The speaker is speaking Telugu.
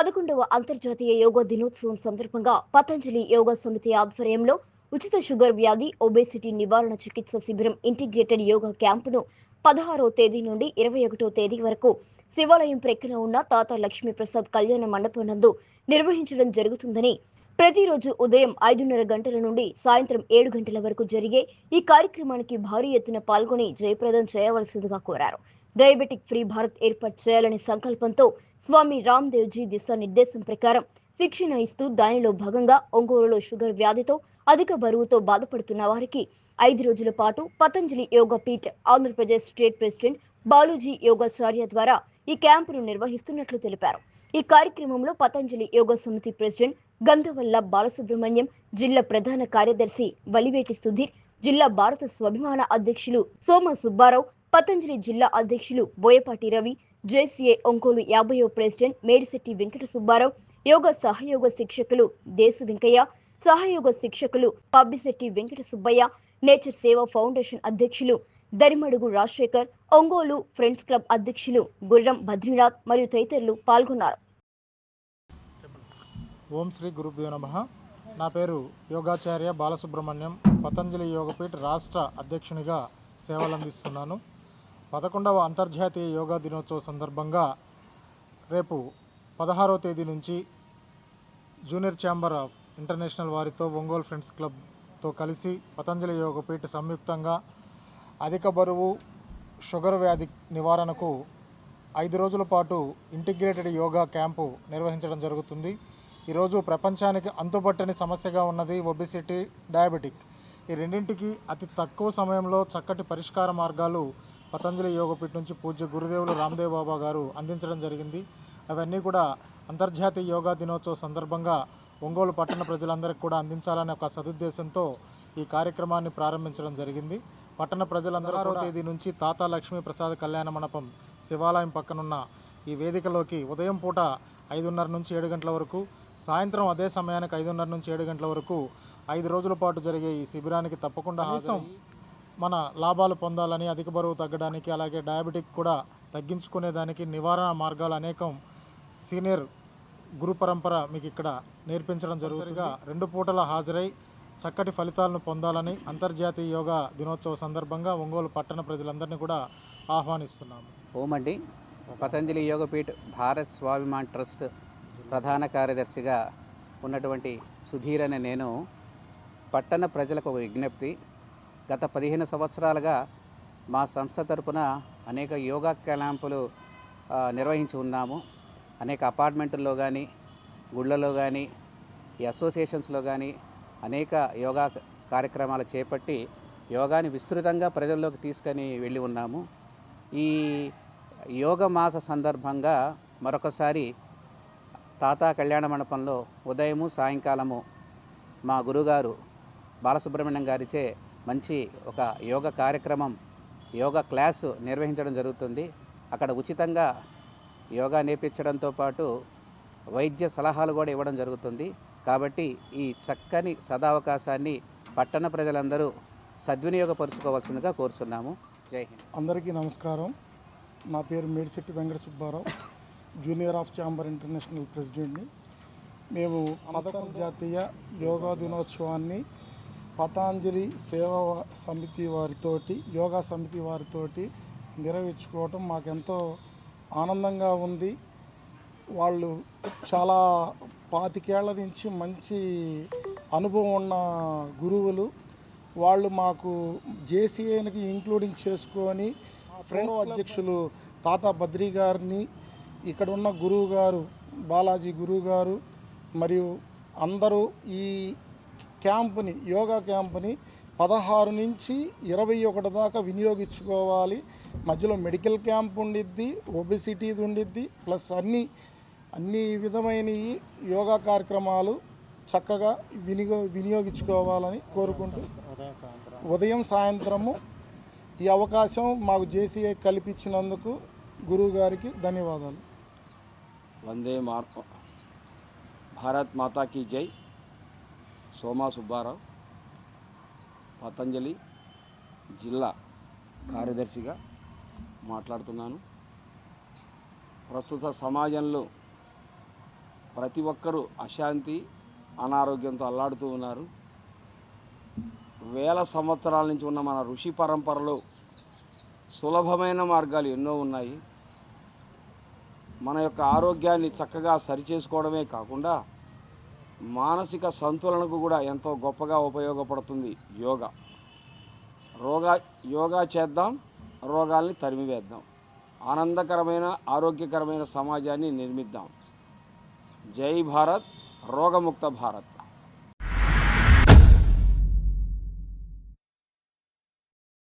పదకొండవ అంతర్జాతీయ యోగా దినోత్సవం సందర్భంగా పతంజలి యోగా సమితి ఆధ్వర్యంలో ఉచిత షుగర్ వ్యాధి ఒబేసిటీ నివారణ చికిత్స శిబిరం ఇంటిగ్రేటెడ్ యోగా క్యాంపును పదహారో తేదీ నుండి ఇరవై ఒకటో తేదీ వరకు శివాలయం ప్రక్కన ఉన్న తాత లక్ష్మీప్రసాద్ కళ్యాణ మండపం నందు నిర్వహించడం జరుగుతుందని ప్రతిరోజు ఉదయం ఐదున్నర గంటల నుండి సాయంత్రం ఏడు గంటల వరకు జరిగే ఈ కార్యక్రమానికి భారీ ఎత్తున పాల్గొని జయప్రదం చేయవలసిందిగా కోరారు. డయాబెటిక్ ఫ్రీ భారత్ ఏర్పాటు చేయాలనే సంకల్పంతో స్వామి రామ్దేవ్జీ దిశానిర్దేశం ప్రకారం శిక్షణ ఇస్తూ దానిలో భాగంగా ఒంగోలులో షుగర్ వ్యాధితో అధిక బరువుతో బాధపడుతున్న వారికి ఐదు రోజుల పాటు పతంజలి యోగా పీఠ్ ఆంధ్రప్రదేశ్ స్టేట్ ప్రెసిడెంట్ బాలూజీ యోగాచార్య ద్వారా ఈ క్యాంపును నిర్వహిస్తున్నట్లు తెలిపారు. ఈ కార్యక్రమంలో పతంజలి యోగా సమితి ప్రెసిడెంట్ గంధవల్ల బాలసుబ్రహ్మణ్యం జిల్లా ప్రధాన కార్యదర్శి వలివేటి సుధీర్ జిల్లా భారత స్వాభిమాన అధ్యక్షులు సోమ సుబ్బారావు పతంజలి జిల్లా అధ్యక్షులు బోయపాటి రవి జేసీఏ ఒంగోలు యాభయో ప్రెసిడెంట్ మేడిశెట్టి వెంకట సుబ్బారావు యోగ సహయోగ శిక్షకులు దేశు వెంకయ్య సహయోగ శిక్షకులు పబ్బిశెట్టి వెంకట సుబ్బయ్య నేచర్ సేవా ఫౌండేషన్ అధ్యక్షులు దరిమడుగు రాజశేఖర్ ఒంగోలు ఫ్రెండ్స్ క్లబ్ అధ్యక్షులు గుర్రం బద్రీనాథ్ మరియు తదితరులు పాల్గొన్నారు. ఓం శ్రీ గురుభ్యో నమ. నా పేరు యోగాచార్య బాలసుబ్రహ్మణ్యం. పతంజలి యోగపీఠ్ రాష్ట్ర అధ్యక్షునిగా సేవలందిస్తున్నాను. పదకొండవ అంతర్జాతీయ యోగా దినోత్సవ సందర్భంగా రేపు పదహారవ తేదీ నుంచి జూనియర్ ఛాంబర్ ఆఫ్ ఇంటర్నేషనల్ వారితో ఒంగోలు ఫ్రెండ్స్ క్లబ్తో కలిసి పతంజలి యోగపీఠ్ సంయుక్తంగా అధిక బరువు షుగర్ వ్యాధి నివారణకు ఐదు రోజుల పాటు ఇంటిగ్రేటెడ్ యోగా క్యాంపు నిర్వహించడం జరుగుతుంది. ఈరోజు ప్రపంచానికి అంతుపట్టని సమస్యగా ఉన్నది ఒబిసిటీ డయాబెటిక్. ఈ రెండింటికి అతి తక్కువ సమయంలో చక్కటి పరిష్కార మార్గాలు పతంజలి యోగపీఠ నుంచి పూజ్య గురుదేవులు రామ్దేవ్ బాబా గారు అందించడం జరిగింది. అవన్నీ కూడా అంతర్జాతీయ యోగా దినోత్సవ సందర్భంగా ఒంగోలు పట్టణ ప్రజలందరికీ కూడా అందించాలనే ఒక సదుద్దేశంతో ఈ కార్యక్రమాన్ని ప్రారంభించడం జరిగింది. పట్టణ ప్రజలందరూ ఆరో తేదీ నుంచి తాతా లక్ష్మీ ప్రసాద్ కళ్యాణ మండపం శివాలయం పక్కనున్న ఈ వేదికలోకి ఉదయం పూట ఐదున్నర నుంచి ఏడు గంటల వరకు సాయంత్రం అదే సమయానికి ఐదున్నర నుంచి ఏడు గంటల వరకు ఐదు రోజుల పాటు జరిగే ఈ శిబిరానికి తప్పకుండా హాజరై మన లాభాలు పొందాలని అధిక బరువు తగ్గడానికి అలాగే డయాబెటిక్ కూడా తగ్గించుకునేదానికి నివారణ మార్గాలు అనేకం సీనియర్ గురు పరంపర మీకు ఇక్కడ నేర్పించడం జరుగుతుందిగా. రెండు పూటల హాజరై చక్కటి ఫలితాలను పొందాలని అంతర్జాతీయ యోగా దినోత్సవ సందర్భంగా ఒంగోలు పట్టణ ప్రజలందరినీ కూడా ఆహ్వానిస్తున్నాము. ఓం అండి పతంజలి యోగపీఠ్ భారత్ స్వాభిమాన్ ట్రస్ట్ ప్రధాన కార్యదర్శిగా ఉన్నటువంటి సుధీర్ అనే నేను పట్టణ ప్రజలకు ఒక విజ్ఞప్తి. గత పదిహేను సంవత్సరాలుగా మా సంస్థ తరపున అనేక యోగా క్యాంపులు నిర్వహించి ఉన్నాము. అనేక అపార్ట్మెంట్లో కానీ గుళ్ళలో కానీ ఈ అసోసియేషన్స్లో కానీ అనేక యోగా కార్యక్రమాలు చేపట్టి యోగాని విస్తృతంగా ప్రజల్లోకి తీసుకొని వెళ్ళి ఉన్నాము. ఈ యోగ మాస సందర్భంగా మరొకసారి తాత కళ్యాణ మండపంలో ఉదయము సాయంకాలము మా గురుగారు బాలసుబ్రహ్మణ్యం గారిచే మంచి ఒక యోగ కార్యక్రమం యోగా క్లాసు నిర్వహించడం జరుగుతుంది. అక్కడ ఉచితంగా యోగా నేర్పించడంతో పాటు వైద్య సలహాలు కూడా ఇవ్వడం జరుగుతుంది. కాబట్టి ఈ చక్కని సదావకాశాన్ని పట్టణ ప్రజలందరూ సద్వినియోగపరుచుకోవాల్సిందిగా కోరుతున్నాము జై హింద్. అందరికీ నమస్కారం. నా పేరు Medisetti Venkata Subbarao. Junior of chamber international ప్రెసిడెంట్ని. మేము పదకొండు జాతీయ యోగా దినోత్సవాన్ని పతాంజలి సేవా సమితి వారితోటి యోగా సమితి వారితోటి నిర్వహించుకోవటం మాకెంతో ఆనందంగా ఉంది. వాళ్ళు చాలా పాతికేళ్ళ నుంచి మంచి అనుభవం ఉన్న గురువులు. వాళ్ళు మాకు జేసీఐకి ఇంక్లూడింగ్ చేసుకొని ఫ్రెండ్స్ అధ్యక్షులు తాత బద్రి గారిని ఇక్కడ ఉన్న గురువు గారు బాలాజీ గురువు గారు మరియు అందరూ ఈ క్యాంపుని యోగా క్యాంపుని పదహారు నుంచి ఇరవై ఒకటి దాకా వినియోగించుకోవాలి. మధ్యలో మెడికల్ క్యాంప్ ఉండిద్ది ఒబిసిటీది ఉండిద్ది ప్లస్ అన్ని అన్ని విధమైన యోగా కార్యక్రమాలు చక్కగా వినియో వినియోగించుకోవాలని కోరుకుంటూ ఉదయం ఉదయం సాయంత్రము ఈ అవకాశం మాకు జేసీఐ కల్పించినందుకు గురువు గారికి ధన్యవాదాలు. వందే మార్ప భారత్ మాతా కీ జై. సోమా సుబ్బారావు పతంజలి జిల్లా కార్యదర్శిగా మాట్లాడుతున్నాను. ప్రస్తుత సమాజంలో ప్రతి ఒక్కరూ అశాంతి అనారోగ్యంతో అల్లాడుతూ ఉన్నారు. వేల సంవత్సరాల నుంచి ఉన్న మన ఋషి పరంపరలో సులభమైన మార్గాలు ఎన్నో ఉన్నాయి. మన యొక్క ఆరోగ్యాన్ని చక్కగా సరిచేసుకోవడమే కాకుండా మానసిక సంతులనకు కూడా ఎంతో గొప్పగా ఉపయోగపడుతుంది యోగా. రోగా యోగా చేద్దాం రోగాల్ని తరిమివేద్దాం. ఆనందకరమైన ఆరోగ్యకరమైన సమాజాన్ని నిర్మిద్దాం. జై భారత్ రోగముక్త భారత్.